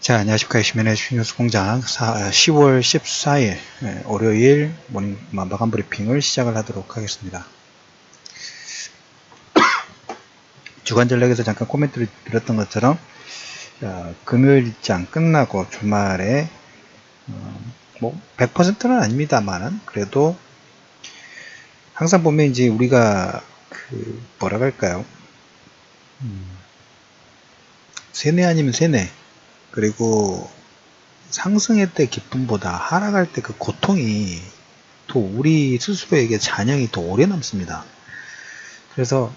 자, 안녕하십니까. 시민의 뉴스 공장 10월 14일 월요일 모닝 마감 브리핑을 시작을 하도록 하겠습니다. 주간 전략에서 잠깐 코멘트를 드렸던 것처럼 어, 금요일 입장 끝나고 주말에 어, 뭐 100%는 아닙니다만은 그래도 항상 보면 이제 우리가 그 뭐라 할까요? 음, 세뇌 아니면 세뇌 그리고 상승할 때 기쁨보다 하락할 때 그 고통이 더 우리 스스로에게 잔영이 더 오래 남습니다. 그래서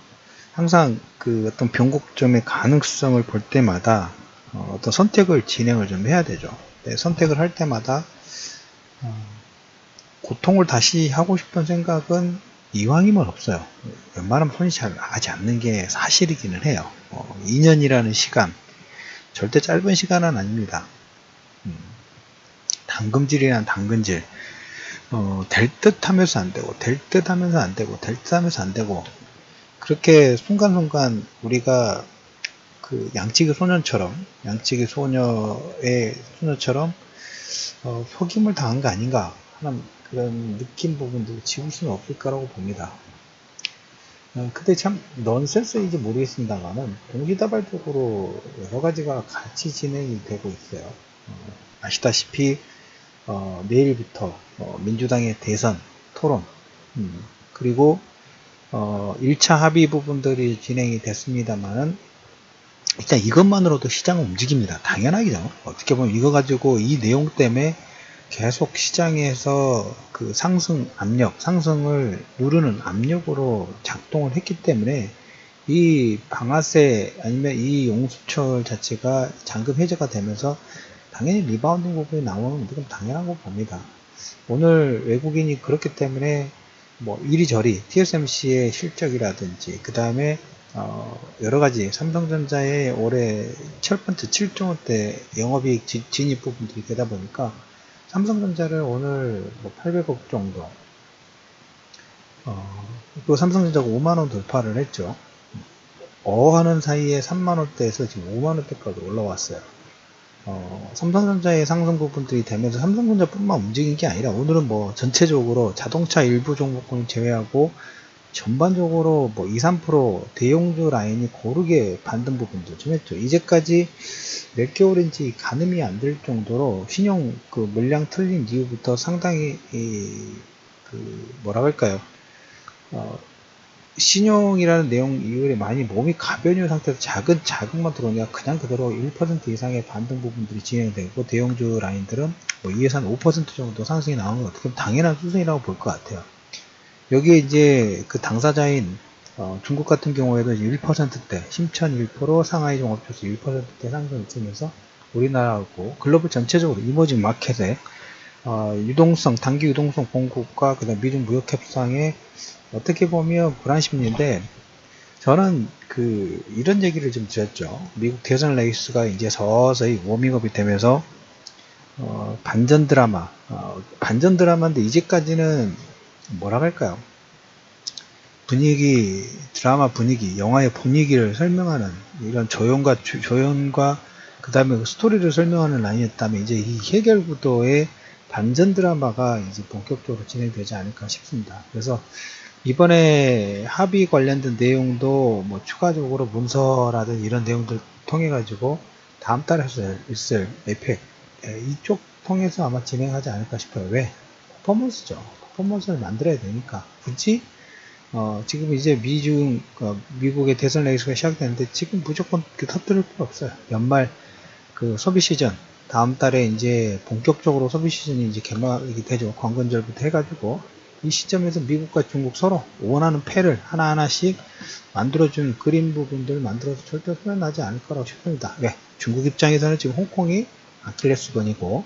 항상 그 어떤 변곡점의 가능성을 볼 때마다 어, 떤 선택을 진행을 좀 해야 되죠. 네, 선택을 할 때마다 어, 고통을 다시 하고 싶은 생각은 이왕이면 없어요. 웬만하면 나가지 않는 게 사실이기는 해요. 어, 2년이라는 시간, 절대 짧은 시간은 아닙니다. 음, 당금질이란 당근질. 어, 될 듯 하면서 안 되고, 될 듯 하면서 안 되고, 될 듯 하면서 안 되고, 그렇게 순간순간 우리가 그 양치기 소년처럼, 양치기 소녀의 소녀처럼, 어, 속임을 당한 거 아닌가 하는 그런 느낌 부분도 지울 수는 없을까라고 봅니다. 어, 근데 참 넌센스인지 모르겠습니다만은 동시다발적으로 여러 가지가 같이 진행이 되고 있어요. 어, 아시다시피 어, 내일부터 어, 민주당의 대선 토론 음, 그리고 1차 어, 합의 부분들이 진행이 됐습니다만은 일단 이것만으로도 시장은 움직입니다. 당연하죠. 어떻게 보면 이거 가지고 이 내용 때문에 계속 시장에서 그 상승 압력, 상승을 누르는 압력으로 작동을 했기 때문에 이 방아쇠 아니면 이 용수철 자체가 잔금 해제가 되면서 당연히 리바운딩 부분이 나오는 건 당연한 거 봅니다. 오늘 외국인이 그렇기 때문에 뭐 이리저리 TSMC의 실적이라든지 그 다음에 어 여러 가지 삼성전자의 올해 첫 번째 7조 원대 영업이익 진입 부분들이 되다 보니까 삼성전자를 오늘 뭐 800억 정도 어, 또 삼성전자가 5만원 돌파를 했죠. 어 하는 사이에 3만원대에서 지금 5만원대까지 올라왔어요. 어, 삼성전자의 상승 부분들이 되면서 삼성전자뿐만 움직인 게 아니라 오늘은 뭐 전체적으로 자동차 일부 종목군을 제외하고 전반적으로 뭐 2, 3% 대용주 라인이 고르게 반등 부분도 좀 했죠. 이제까지 몇 개월인지 가늠이 안 될 정도로 신용 그 물량 틀린 이후부터 상당히 이 그 뭐라 할까요? 어, 신용이라는 내용 이후에 많이 몸이 가벼운 상태에서 작은 자극만 들어오니까 그냥 그대로 1% 이상의 반등 부분들이 진행되고 대형주 라인들은 뭐 2에서 한5% 정도 상승이 나오는 건 어떻게 보면 당연한 수준이라고 볼 것 같아요. 여기에 이제 그 당사자인 어, 중국 같은 경우에도 1%대, 심천 1%, 상하이 종합지수 1%대 상승을 있으면서 우리나라하고 글로벌 전체적으로 이머징 마켓에 어, 유동성, 단기 유동성 공급과 그다음 미중 무역 협상에 어떻게 보면 불안 심리인데 저는 그 이런 얘기를 좀 드렸죠. 미국 대선 레이스가 이제 서서히 워밍업이 되면서 어, 반전 드라마, 어, 반전 드라마인데 이제까지는 뭐라 할까요? 분위기, 드라마 분위기, 영화의 분위기를 설명하는 이런 조연과 조연과 그 다음에 그 스토리를 설명하는 라인이었다면 이제 이 해결 구도의 반전 드라마가 이제 본격적으로 진행되지 않을까 싶습니다. 그래서 이번에 합의 관련된 내용도 뭐 추가적으로 문서라든 이런 내용들 통해 가지고 다음 달에 있을 에펙 예, 이쪽 통해서 아마 진행하지 않을까 싶어요. 왜? 퍼포먼스죠. 퍼포먼스를 만들어야 되니까 굳이 어, 지금 이제 미중 어, 미국의 대선 레이스가 시작되는데 지금 무조건 터뜨릴 필요 없어요. 연말 그 소비 시즌 다음 달에 이제 본격적으로 소비 시즌이 이제 개막이 되죠. 관건절부터 해가지고 이 시점에서 미국과 중국 서로 원하는 패를 하나하나씩 만들어준 그림 부분들 만들어서 절대 소멸나지 않을 거라고 싶습니다. 왜? 중국 입장에서는 지금 홍콩이 아킬레스건이고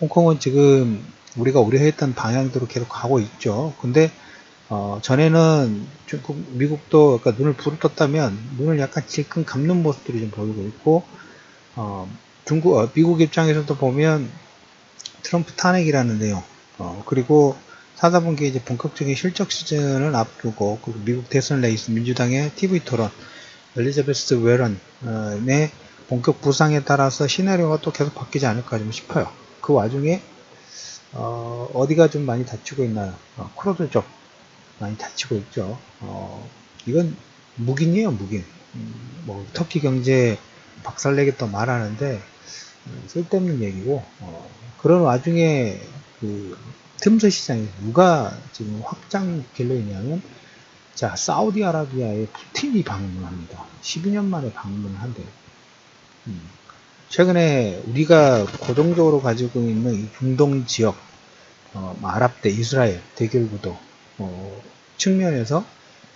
홍콩은 지금 우리가 우려했던 방향대로 계속 가고 있죠. 근데 어, 전에는 중국, 미국도 그러니까 눈을 부릅떴다면 눈을 약간 질끈 감는 모습들이 좀 보이고 있고 어, 중국, 어, 미국 입장에서도 보면 트럼프 탄핵이라는 내용 어, 그리고 4사분기 이제 본격적인 실적 시즌을 앞두고 미국 대선 레이스 민주당의 TV 토론 엘리자베스 웨런의 본격 부상에 따라서 시나리오가 또 계속 바뀌지 않을까 좀 싶어요. 그 와중에 어, 어디가 좀 많이 다치고 있나요? 어, 크로드 쪽 많이 다치고 있죠. 어, 이건 묵인이에요, 묵인. 음, 뭐 터키 경제 박살내겠다 말하는데 음, 쓸데없는 얘기고 어, 그런 와중에 그 틈새 시장에 누가 지금 확장 길로 있냐면 자 사우디아라비아에 푸틴이 방문합니다. 12년 만에 방문을 한대요. 음, 최근에 우리가 고정적으로 가지고 있는 이 중동 지역 어, 아랍 대 이스라엘 대결 구도 어, 측면에서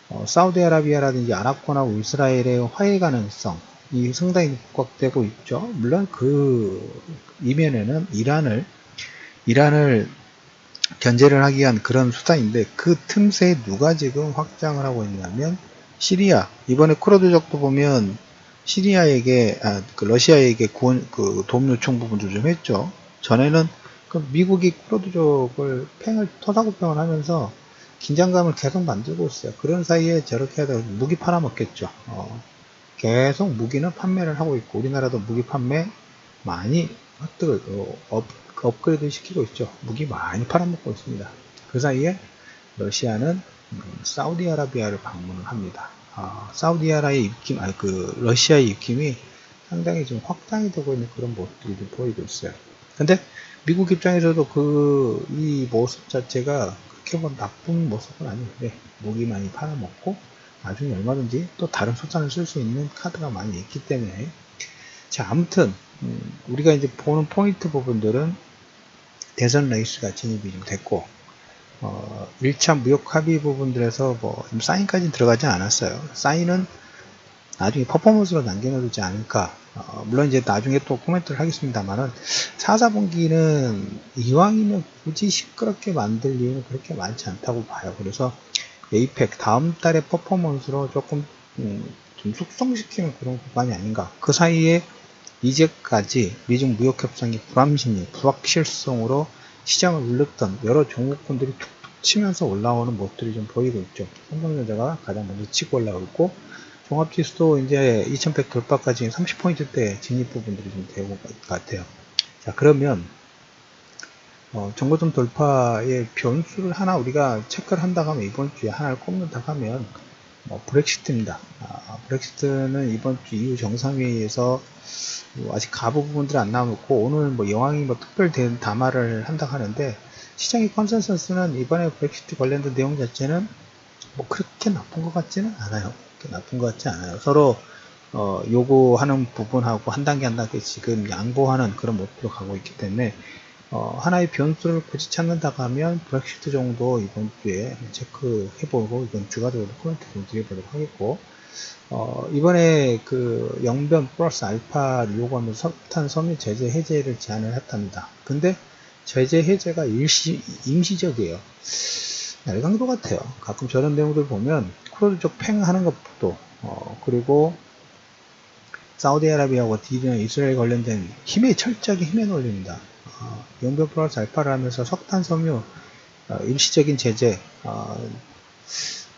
어, 사우디아라비아라든지 아랍권하고 이스라엘의 화해 가능성 이 상당히 부각되고 있죠. 물론 그 이면에는 이란을 이란을 견제를 하기 위한 그런 수단인데 그 틈새에 누가 지금 확장을 하고 있냐면 시리아 이번에 쿠르드족도 보면 시리아에게 아, 그 러시아에게 구원 그 도움 요청 부분도 좀 했죠. 전에는 그 미국이 쿠르드족을 팽을 토사구팽을 하면서 긴장감을 계속 만들고 있어요. 그런 사이에 저렇게 하다 무기 팔아먹겠죠. 어, 계속 무기는 판매를 하고 있고 우리나라도 무기 판매 많이 획득을 어, 업, 업그레이드 시키고 있죠. 무기 많이 팔아먹고 있습니다. 그 사이에 러시아는 음, 사우디아라비아를 방문을 합니다. 아, 사우디아라의 입김, 아니 그 러시아의 입김이 상당히 좀 확장이 되고 있는 그런 모습들이 좀 보이고 있어요. 근데 미국 입장에서도 그 이 모습 자체가 그렇게 뭐 나쁜 모습은 아닌데 무기 많이 팔아먹고 나중에 얼마든지 또 다른 수단을 쓸 수 있는 카드가 많이 있기 때문에 자 아무튼 음, 우리가 이제 보는 포인트 부분들은 대선 레이스가 진입이 좀 됐고 어, 1차 무역 합의 부분들에서 뭐 사인까지는 들어가지 않았어요. 사인은 나중에 퍼포먼스로 남겨놓지 않을까. 어, 물론 이제 나중에 또 코멘트를 하겠습니다만은 4, 4분기는 이왕이면 굳이 시끄럽게 만들 이유는 그렇게 많지 않다고 봐요. 그래서 에이펙 다음 달의 퍼포먼스로 조금 음, 좀 숙성시키는 그런 구간이 아닌가. 그 사이에 이제까지 미중 무역 협상이 불합심리, 불확실성으로 시장을 울렸던 여러 종목군들이 툭툭 치면서 올라오는 모습들이 좀 보이고 있죠. 삼성전자가 가장 먼저 치고 올라오고 종합지수도 이제 2100 돌파까지 30포인트대 진입 부분들이 좀 되고 것 같아요. 자 그러면 어, 정거점 돌파의 변수를 하나 우리가 체크를 한다고 하면 이번 주에 하나를 꼽는다 하면 뭐 브렉시트입니다. 아, 브렉시트는 이번 주 이후 정상회의에서 뭐 아직 가부 부분들이 안 나오고 오늘 뭐 여왕이 뭐 특별된 담화를 한다 하는데 시장의 컨센서스는 이번에 브렉시트 관련된 내용 자체는 뭐 그렇게 나쁜 것 같지는 않아요. 그렇게 나쁜 것 같지 않아요. 서로 어, 요구하는 부분하고 한 단계 한 단계 지금 양보하는 그런 모습으로 가고 있기 때문에 어, 하나의 변수를 굳이 찾는다고 하면 브렉시트 정도 이번 주에 체크해보고 이번 주가 되어도 코멘트 좀 드려보도록 하겠고 어, 이번에 그 영변 플러스 알파를 요구하면서 석탄 섬유 제재 해제를 제안을 했답니다. 근데 제재 해제가 일시, 임시적이에요. 날강도 같아요. 가끔 저런 내용들 보면 크루즈 쪽 팽하는 것도 어, 그리고 사우디아라비아와 딜이나 이스라엘 관련된 힘에 철저하게 힘에 놀립니다. 어, 용변 플러스 알파를 하면서 석탄 섬유 어, 일시적인 제재 어,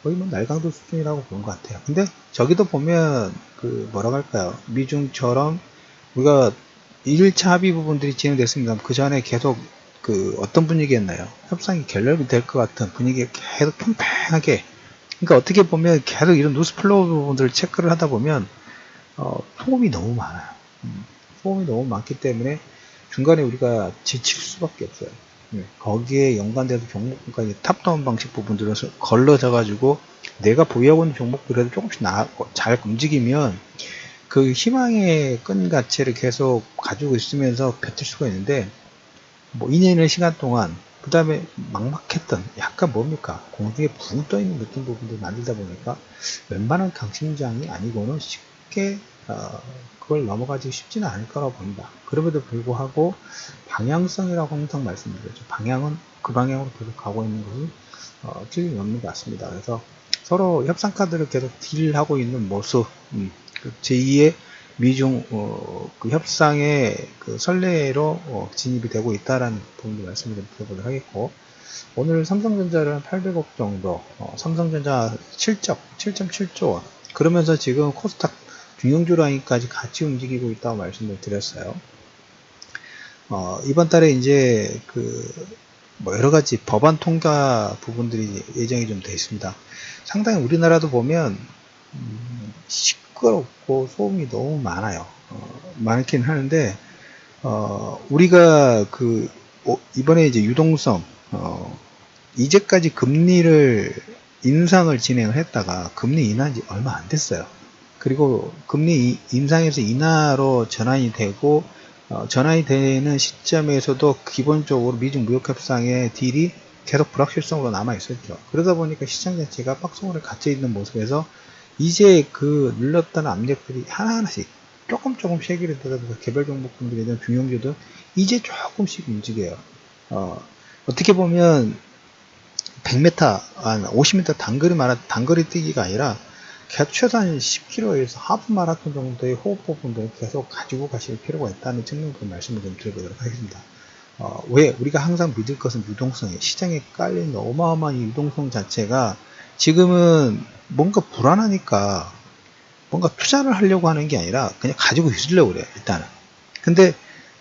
거의 뭐 날강도 수준이라고 보는 것 같아요. 근데 저기도 보면 그 뭐라고 할까요? 미중처럼 우리가 1차 합의 부분들이 진행됐습니다. 그 전에 계속 그 어떤 분위기였나요? 협상이 결렬이 될 것 같은 분위기가 계속 팽팽하게 그러니까 어떻게 보면 계속 이런 누스플로우 부분들을 체크를 하다 보면 어, 소음이 너무 많아요. 음, 소음이 너무 많기 때문에 중간에 우리가 지칠 수밖에 없어요. 네, 거기에 연관돼서 종목까지 탑다운 방식 부분들은 걸러져 가지고 내가 보유하고 있는 종목들에도 조금씩 나, 잘 움직이면 그 희망의 끈 가치를 계속 가지고 있으면서 뱉을 수가 있는데 뭐 2년의 시간 동안 그 다음에 막막했던 약간 뭡니까 공중에 붕 떠있는 느낌 부분들 만들다 보니까 웬만한 강심장이 아니고는 쉽게 어, 그걸 넘어가지 쉽지는 않을 거라고 봅니다. 그럼에도 불구하고 방향성이라고 항상 말씀드렸죠. 방향은 그 방향으로 계속 가고 있는 것은 어, 틀림이 없는 것 같습니다. 그래서 서로 협상 카드를 계속 딜하고 있는 모습, 음, 그 제2의 미중 어, 그 협상의 그 선례로 어, 진입이 되고 있다라는 부분도 말씀을 드려보도록 하겠고 오늘 삼성전자를 800억 정도, 어, 삼성전자 7적 7.7조 원 그러면서 지금 코스닥 중형주 라인까지 같이 움직이고 있다고 말씀을 드렸어요. 어, 이번 달에 이제 그, 뭐 여러 가지 법안 통과 부분들이 예정이 좀 돼 있습니다. 상당히 우리나라도 보면, 음, 시끄럽고 소음이 너무 많아요. 어, 많긴 하는데, 어, 우리가 그, 어, 이번에 이제 유동성, 어, 이제까지 금리를 인상을 진행을 했다가 금리 인하한 지 얼마 안 됐어요. 그리고 금리 이- 인상에서 인하로 전환이 되고 어, 전환이 되는 시점에서도 기본적으로 미중 무역 협상의 딜이 계속 불확실성으로 남아 있었죠. 그러다 보니까 시장 자체가 박스권에 갇혀 있는 모습에서 이제 그 눌렀던 압력들이 하나하나씩 조금 조금씩 해결이 되다 보니까 개별 종목군들이나 중형주도 이제 조금씩 움직여요. 어, 어떻게 보면 100m, 한 50m 단거리 마라, 단거리 뛰기가 아니라 최소한 10km에서 하프 마라톤 정도의 호흡 부분들을 계속 가지고 가실 필요가 있다는 측면으로 말씀을 좀 드려보도록 하겠습니다. 어, 왜 우리가 항상 믿을 것은 유동성이에요. 시장에 깔린 어마어마한 이 유동성 자체가 지금은 뭔가 불안하니까 뭔가 투자를 하려고 하는 게 아니라 그냥 가지고 있으려고 그래요. 일단은. 근데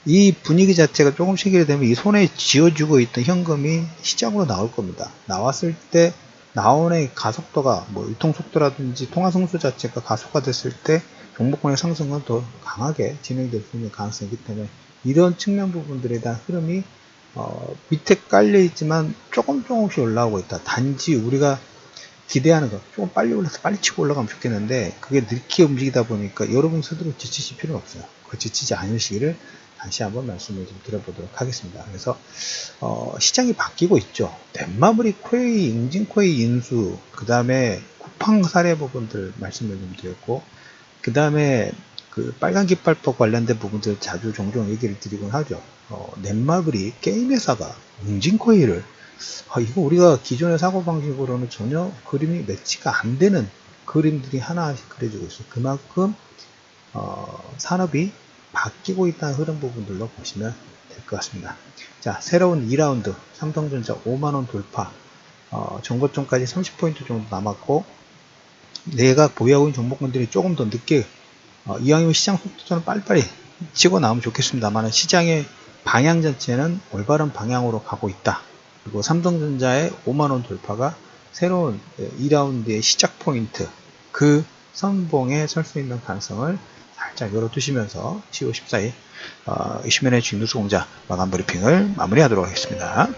이 분위기 자체가 조금씩 이렇게 되면 이 손에 쥐어주고 있던 현금이 시장으로 나올 겁니다. 나왔을 때 나온의 가속도가 뭐 유통 속도라든지 통화 성수 자체가 가속화됐을 때 종목권의 상승은 더 강하게 진행될 수 있는 가능성이 있기 때문에 이런 측면 부분들에 대한 흐름이 어, 밑에 깔려 있지만 조금 조금씩 올라오고 있다. 단지 우리가 기대하는 것 조금 빨리 올라서 빨리 치고 올라가면 좋겠는데 그게 늦게 움직이다 보니까 여러분 스스로 지치실 필요는 없어요. 그 지치지 않으시기를 다시 한번 말씀을 좀 드려보도록 하겠습니다. 그래서 어, 시장이 바뀌고 있죠. 넷마블이 코웨이, 잉진코웨이 인수, 그 다음에 쿠팡 사례 부분들 말씀을 좀 드렸고, 그 다음에 그 빨간 깃발법 관련된 부분들 자주 종종 얘기를 드리곤 하죠. 어, 넷마블이 게임 회사가 잉진코웨이를 아, 이거 우리가 기존의 사고 방식으로는 전혀 그림이 매치가 안 되는 그림들이 하나씩 그려지고 있어요. 그만큼 어, 산업이 바뀌고 있다는 흐름 부분들로 보시면 될 것 같습니다. 자, 새로운 2라운드 삼성전자 5만원 돌파 어, 정거점까지 30포인트 정도 남았고 내가 보유하고 있는 종목군들이 조금 더 늦게 어, 이왕이면 시장 속도처럼 빨리빨리 치고 나오면 좋겠습니다만 시장의 방향 자체는 올바른 방향으로 가고 있다. 그리고 삼성전자의 5만원 돌파가 새로운 2라운드의 시작 포인트 그 선봉에 설 수 있는 가능성을 살짝 열어두시면서 10월 14일 어, 이슈맨의 주뉴스 공자 마감 브리핑을 마무리하도록 하겠습니다.